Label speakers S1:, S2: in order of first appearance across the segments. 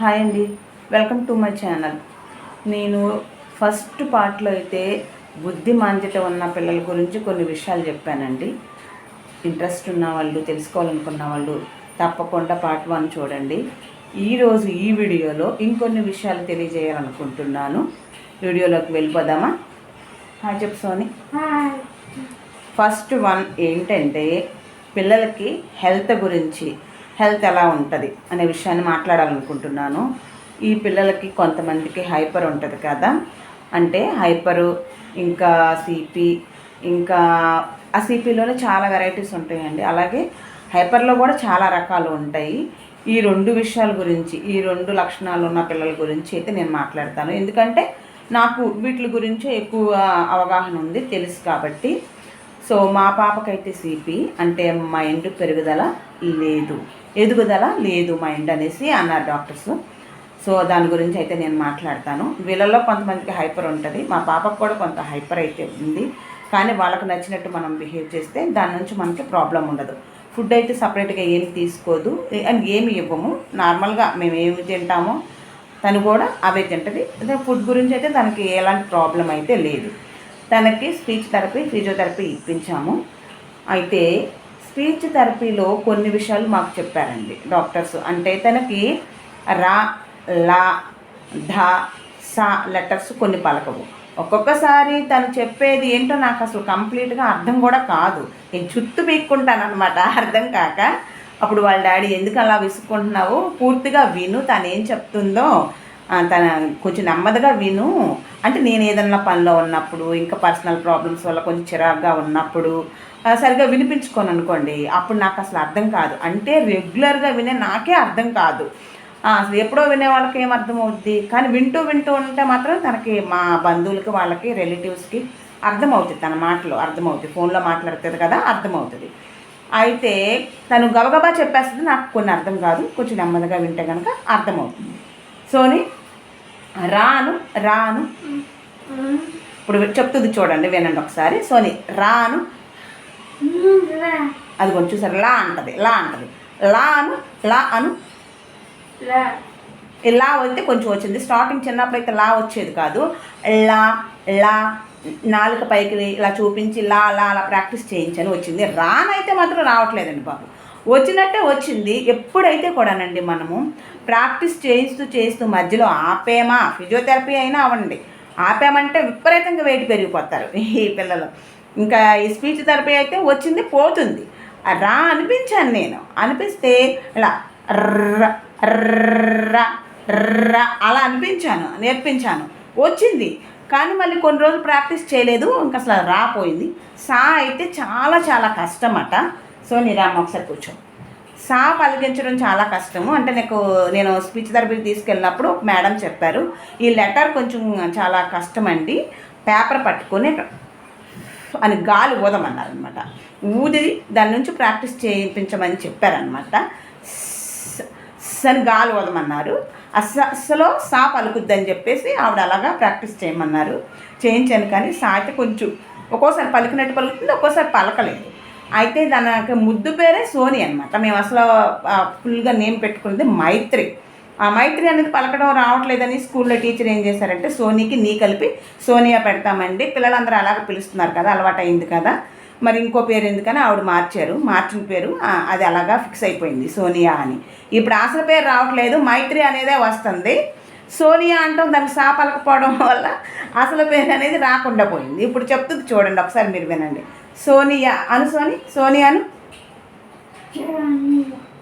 S1: Hi అండి. Welcome to my channel. నేను first పార్ట్లో అయితే బుద్ధి మాంద్యత ఉన్న పిల్లల గురించి కొన్ని విషయాలు చెప్పానండి. ఇంట్రెస్ట్ ఉన్న వాళ్ళు తెలుసుకోవాలనుకున్న వాళ్ళు తప్పకుండా పార్ట్ వన్ చూడండి. ఈరోజు ఈ వీడియోలో ఇంకొన్ని విషయాలు తెలియజేయాలనుకుంటున్నాను. వీడియోలోకి వెళ్ళిపోదామా? హాయ్ చెప్పు సోని. ఫస్ట్ వన్ ఏంటంటే పిల్లలకి హెల్త్ గురించి హెల్త్ ఎలా ఉంటుంది అనే విషయాన్ని మాట్లాడాలనుకుంటున్నాను. ఈ పిల్లలకి కొంతమందికి హైపర్ ఉంటుంది కదా. అంటే హైపరు ఇంకా సిపి ఇంకా ఆ సిపిలోనే చాలా వెరైటీస్ ఉంటాయండి. అలాగే హైపర్లో కూడా చాలా రకాలు ఉంటాయి. ఈ రెండు విషయాల గురించి ఈ రెండు లక్షణాలు ఉన్న పిల్లల గురించి అయితే నేను మాట్లాడతాను. ఎందుకంటే నాకు వీటి గురించి ఎక్కువ అవగాహన ఉంది తెలుసు కాబట్టి. సో మా పాపకైతే సిపి అంటే మైండ్ పెరుగుదల లేదు. ఎదుగుదల లేదు మైండ్ అనేసి అన్నారు డాక్టర్స్. సో దాని గురించి అయితే నేను మాట్లాడతాను. వీళ్ళల్లో కొంతమందికి హైపర్ ఉంటుంది. మా పాపకు కూడా కొంత హైపర్ అయితే ఉంది. కానీ వాళ్ళకు నచ్చినట్టు మనం బిహేవ్ చేస్తే దాని నుంచి మనకి ప్రాబ్లం ఉండదు. ఫుడ్ అయితే సపరేట్గా ఏమి తీసుకోదు. అండ్ ఏమి ఇవ్వము. నార్మల్గా మేము ఏమి తింటామో తను కూడా అవే తింటుంది. అదే ఫుడ్ గురించి అయితే తనకి ఎలాంటి ప్రాబ్లం అయితే లేదు. తనకి స్పీచ్ థెరపీ ఫిజియోథెరపీ ఇప్పించాము. అయితే స్పీచ్ థెరపీలో కొన్ని విషయాలు మాకు చెప్పారండి డాక్టర్స్. అంటే తనకి రా లా ధ సా లెటర్స్ కొన్ని పలకవు. ఒక్కొక్కసారి తను చెప్పేది ఏంటో నాకు అసలు కంప్లీట్గా అర్థం కూడా కాదు. నేను చుట్టూ పీక్కుంటాను అనమాట అర్థం కాక. అప్పుడు వాళ్ళ డాడీ ఎందుకు అలా విసుక్కుంటున్నావు? పూర్తిగా విను తను ఏం చెప్తుందో తన కొంచెం నెమ్మదిగా విను. అంటే నేను ఏదన్నా పనిలో ఉన్నప్పుడు ఇంకా పర్సనల్ ప్రాబ్లమ్స్ వల్ల కొంచెం చిరాగ్గా ఉన్నప్పుడు సరిగ్గా వినిపించుకోను అనుకోండి అప్పుడు నాకు అసలు అర్థం కాదు. అంటే రెగ్యులర్గా వినే నాకే అర్థం కాదు. అసలు ఎప్పుడో వినే వాళ్ళకి ఏం అవుద్ది కానీ వింటూ వింటూ ఉంటే మాత్రం తనకి మా బంధువులకి వాళ్ళకి రిలేటివ్స్కి అర్థమవుతుంది తన మాటలు అర్థమవుతుంది ఫోన్లో మాట్లాడుతుంది కదా అర్థమవుతుంది. అయితే తను గబగబా చెప్పేస్తుంది నాకు కొన్ని అర్థం కాదు. కొంచెం నెమ్మదిగా వింటే కనుక అర్థమవుతుంది. సోని రాను రాను. ఇప్పుడు చెప్తుంది చూడండి వినండి ఒకసారి. సోని రాను. అది కొంచెం చూసారు? లా అంటది లా అంటది. లా అను. లా అను లా అయితే కొంచెం వచ్చింది. స్టార్టింగ్ చిన్నప్పుడు అయితే లా వచ్చేది కాదు. లా లా నాలుక పైకి ఇలా చూపించి లా లా అలా ప్రాక్టీస్ చేయించని వచ్చింది. రానైతే మాత్రం రావట్లేదండి బాబు. వచ్చినట్టే వచ్చింది. ఎప్పుడైతే కూడానండి మనము ప్రాక్టీస్ చేయిస్తూ చేస్తూ మధ్యలో ఆపేమా? ఫిజియోథెరపీ అయినా అవ్వండి. ఆపామంటే విపరీతంగా వెయిట్ పెరిగిపోతారు ఈ పిల్లలు. ఇంకా ఈ స్పీచ్ థెరపీ అయితే వచ్చింది పోతుంది. రా అనిపించాను నేను. అనిపిస్తే ఇలా ర్ర అలా అనిపించాను నేర్పించాను. వచ్చింది. కానీ మళ్ళీ కొన్ని రోజులు ప్రాక్టీస్ చేయలేదు. ఇంకా అసలు రాపోయింది. సా అయితే చాలా చాలా కష్టమట సో నీ ఒకసారి కూర్చో. సా పలికించడం చాలా కష్టము. అంటే నాకు నేను స్పీచ్ థెరపీకి తీసుకెళ్ళినప్పుడు ఒక మేడం చెప్పారు ఈ లెటర్ కొంచెం చాలా కష్టమండి పేపర్ పట్టుకొని అని గాలి ఊదమన్నారు అనమాట ఊది దాని నుంచి ప్రాక్టీస్ చేయించమని చెప్పారనమాట. అని గాలి ఊదమన్నారు. అస్సలో సా పలుకుద్దని చెప్పేసి ఆవిడ అలాగా ప్రాక్టీస్ చేయమన్నారు. చేయించాను కానీ సా అయితే కొంచెం ఒక్కోసారి పలికినట్టు పలుకుతుంది ఒక్కోసారి పలకలేదు. అయితే దానికి ముద్దు పేరే సోని అనమాట మేము అసలు ఫుల్గా నేమ్ పెట్టుకున్నది మైత్రి. ఆ మైత్రి అనేది పలకడం రావట్లేదని స్కూల్లో టీచర్ ఏం చేశారంటే సోనీకి నీ కలిపి సోనియా పెడతామండి. పిల్లలందరూ అలాగ పిలుస్తున్నారు కదా అలవాటు అయింది కదా. మరి ఇంకో పేరు ఎందుకని ఆవిడ మార్చారు. మార్చిన పేరు అది అలాగా ఫిక్స్ అయిపోయింది సోనియా అని. ఇప్పుడు అసలు పేరు రావట్లేదు. మైత్రి అనేదే వస్తుంది. సోనియా అంటాం దానికి సా పలకపోవడం వల్ల అసలు పేరు అనేది రాకుండా పోయింది. ఇప్పుడు చెప్తుంది చూడండి ఒకసారి మీరు వినండి. సోనియా. అను సోని? సోనియాను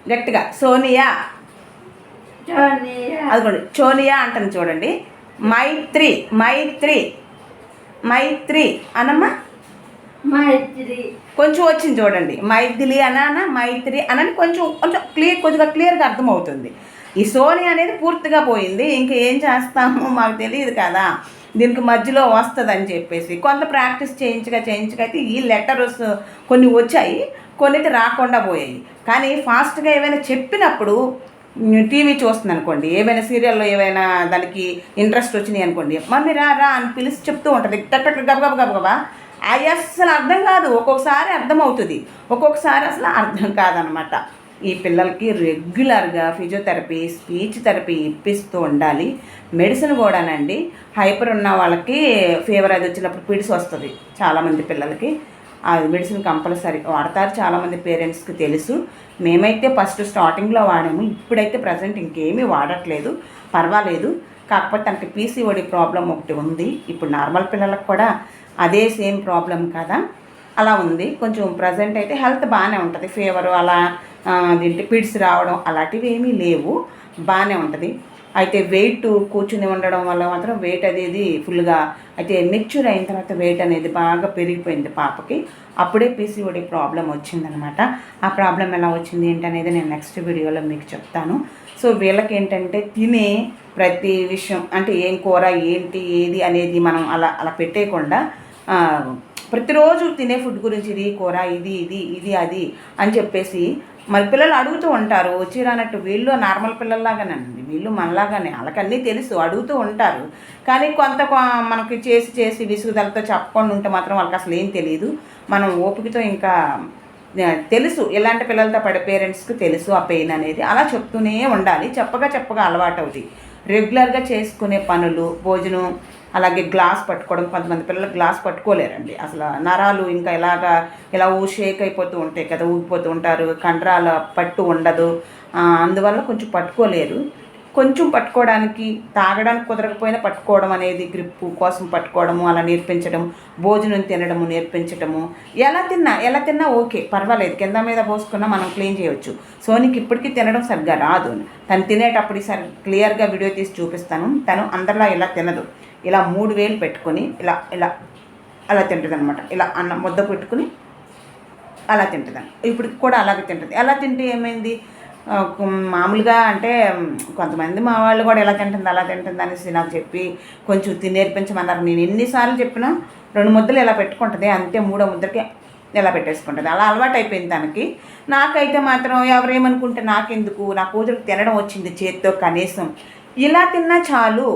S1: గట్టిగా. సోనియా. అదిగోండి. చోనియా అంటాను చూడండి. మైత్రి. మైత్రి. మైత్రి. అనమ్మా?
S2: మైత్రి.
S1: కొంచెం వచ్చింది చూడండి. మైథిలి అనానా? మైత్రి అనని కొంచెం కొంచెం క్లియర్ కొద్దిగా క్లియర్గా అర్థమవుతుంది. ఈ సోని అనేది పూర్తిగా పోయింది. ఇంక ఏం చేస్తాము? మాకు తెలియదు కదా. దీనికి మధ్యలో వస్తుంది అని చెప్పేసి కొంత ప్రాక్టీస్ చేయించగా చేయించగా అయితే ఈ లెటర్స్ కొన్ని వచ్చాయి కొన్ని రాకుండా పోయాయి. కానీ ఫాస్ట్గా ఏమైనా చెప్పినప్పుడు టీవీ చూస్తుంది అనుకోండి ఏమైనా సీరియల్లో ఏమైనా దానికి ఇంట్రెస్ట్ వచ్చినాయి అనుకోండి మమ్మీ రా రా అని పిలిచి చెప్తూ ఉంటుంది. టక్ టక్ గబగబ గబగబా అవి అస్సలు అర్థం కాదు ఒక్కొక్కసారి అర్థం అవుతుంది ఒక్కొక్కసారి అసలు అర్థం కాదనమాట. ఈ పిల్లలకి రెగ్యులర్గా ఫిజియోథెరపీ స్పీచ్ థెరపీ ఇప్పిస్తూ ఉండాలి. మెడిసిన్ కూడానండి. హైపర్ ఉన్న వాళ్ళకి ఫీవర్ అది వచ్చినప్పుడు పిడిసి వస్తుంది చాలామంది పిల్లలకి. అది మెడిసిన్ కంపల్సరీ వాడతారు. చాలామంది పేరెంట్స్కి తెలుసు. మేమైతే ఫస్ట్ స్టార్టింగ్లో వాడాము. ఇప్పుడైతే ప్రజెంట్ ఇంకేమీ వాడట్లేదు. పర్వాలేదు. కాకపోతే తనకి పీసీఓడి ప్రాబ్లం ఒకటి ఉంది. ఇప్పుడు నార్మల్ పిల్లలకు కూడా అదే సేమ్ ప్రాబ్లం కదా. అలా ఉంది. కొంచెం ప్రజెంట్ అయితే హెల్త్ బాగానే ఉంటుంది. ఫీవర్ అలా ఆ, అదేంటి పిడ్స్ రావడం అలాంటివి ఏమీ లేవు. బాగానే ఉంటుంది. అయితే వెయిట్ కూర్చుని ఉండడం వల్ల మాత్రం వెయిట్ అనేది ఫుల్గా అయితే మెచ్యూర్ అయిన తర్వాత వెయిట్ అనేది బాగా పెరిగిపోయింది పాపకి. అప్పుడే పీసీఓడి ప్రాబ్లం వచ్చిందనమాట. ఆ ప్రాబ్లం ఎలా వచ్చింది ఏంటనేది నేను నెక్స్ట్ వీడియోలో మీకు చెప్తాను. సో వీళ్ళకి ఏంటంటే తినే ప్రతి విషయం అంటే ఏం కూర ఏంటి ఏది అనేది మనం అలా అలా పెట్టేయకుండా ప్రతిరోజు తినే ఫుడ్ గురించి ఇది కూర ఇది ఇది ఇది అది అని చెప్పేసి మరి పిల్లలు అడుగుతూ ఉంటారు వచ్చిరానట్టు వీళ్ళు నార్మల్ పిల్లల్లాగానండి వీళ్ళు మనలాగానే. వాళ్ళకన్నీ తెలుసు అడుగుతూ ఉంటారు. కానీ కొంత కొ- మనకి చేసి చేసి విసుగుదలతో చెప్పకుండా ఉంటే మాత్రం వాళ్ళకి అసలు ఏం తెలియదు మనం ఓపికతో ఇంకా తెలుసు ఎలాంటి పిల్లలతో పడే పేరెంట్స్కి తెలుసు ఆ పెయిన్ అనేది. అలా చెప్తూనే ఉండాలి. చెప్పగా చెప్పగా అలవాటు అవుతుంది రెగ్యులర్గా చేసుకునే పనులు భోజనం అలాగే గ్లాస్ పట్టుకోవడం కొంతమంది పిల్లలు గ్లాస్ పట్టుకోలేరండి. అసలు నరాలు ఇంకా ఇలాగా ఇలా ఊ షేక్ అయిపోతూ ఉంటాయి కదా ఊగిపోతూ ఉంటారు కండరాల పట్టు ఉండదు. అందువల్ల కొంచెం పట్టుకోలేరు. కొంచెం పట్టుకోవడానికి తాగడానికి కుదరకపోయినా పట్టుకోవడం అనేది గ్రిప్పు కోసం పట్టుకోవడము అలా నేర్పించడం భోజనం తినడము నేర్పించడము. ఎలా తిన్నా ఎలా తిన్నా ఓకే పర్వాలేదు. కింద మీద పోసుకున్నా మనం క్లీన్ చేయవచ్చు సోనికి ఇప్పటికీ తినడం సరిగ్గా రాదు. తను తినేటప్పుడు సరి క్లియర్గా వీడియో తీసి చూపిస్తాను. తను అందరిలా ఇలా తినదు. ఇలా మూడు వేలు పెట్టుకొని ఇలా ఇలా అలా తింటుంది అనమాట ఇలా అన్న ముద్ద పెట్టుకుని అలా తింటుంది. ఇప్పుడు కూడా అలాగే తింటుంది. ఎలా తింటే ఏమైంది? మామూలుగా అంటే కొంతమంది మా వాళ్ళు కూడా ఎలా తింటుంది అలా తింటుంది అనేసి నాకు చెప్పి కొంచెం తిని నేర్పించమన్నారు. నేను ఎన్నిసార్లు చెప్పినా రెండు ముద్దలు ఇలా పెట్టుకుంటుంది అంతే మూడో ముద్దకి ఇలా పెట్టేసుకుంటుంది. అలా అలవాటు అయిపోయింది తనకి. నాకైతే మాత్రం ఎవరేమనుకుంటే నాకెందుకు? నా కూతురికి తినడం వచ్చింది చేత్తో కనీసం. ఇలా తిన్నా చాలు.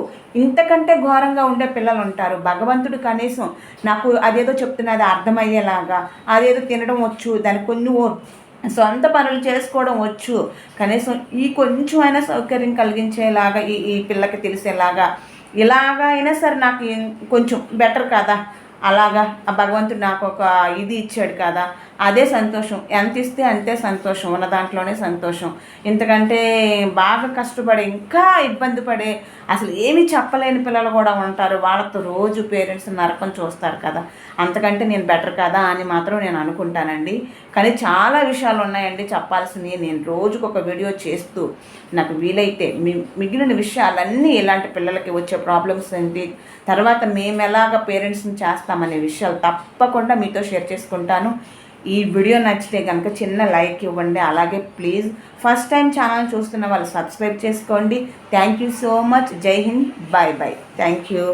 S1: ఇంతకంటే ఘోరంగా ఉండే పిల్లలు ఉంటారు భగవంతుడు కనీసం నాకు అదేదో చెప్తున్నది అర్థమయ్యేలాగా అదేదో తినడం వచ్చు దానికి కొన్ని సొంత పనులు చేసుకోవడం వచ్చు. కనీసం ఈ కొంచెం అయినా సౌకర్యం కలిగించేలాగా ఈ ఈ పిల్లకి తెలిసేలాగా ఇలాగా అయినా సరే నాకు కొంచెం బెటర్ కదా. అలాగా ఆ భగవంతుడు నాకు ఒక ఇది ఇచ్చాడు కదా. అదే సంతోషం. ఎంత ఇస్తే అంతే సంతోషం. ఉన్న దాంట్లోనే సంతోషం. ఎందుకంటే బాగా కష్టపడి ఇంకా ఇబ్బంది పడే అసలు ఏమీ చెప్పలేని పిల్లలు కూడా ఉంటారు. వాళ్ళతో రోజు పేరెంట్స్ నరకం చూస్తారు కదా. అంతకంటే నేను బెటర్ కదా అని మాత్రం నేను అనుకుంటానండి. కానీ చాలా విషయాలు ఉన్నాయండి చెప్పాల్సినవి. నేను రోజుకు ఒక వీడియో చేస్తూ నాకు వీలైతే మి మిగిలిన విషయాలన్నీ ఇలాంటి పిల్లలకి వచ్చే ప్రాబ్లమ్స్ ఏంటి తర్వాత మేము ఎలాగ పేరెంట్స్ని చేస్తామనే విషయాలు తప్పకుండా మీతో షేర్ చేసుకుంటాను. ఈ వీడియో నచ్చితే కనుక చిన్న లైక్ ఇవ్వండి. అలాగే ప్లీజ్ ఫస్ట్ టైం ఛానల్ చూస్తున్న వాళ్ళు సబ్స్క్రైబ్ చేసుకోండి. Thank you so much. జై Hind. Bye bye thank you.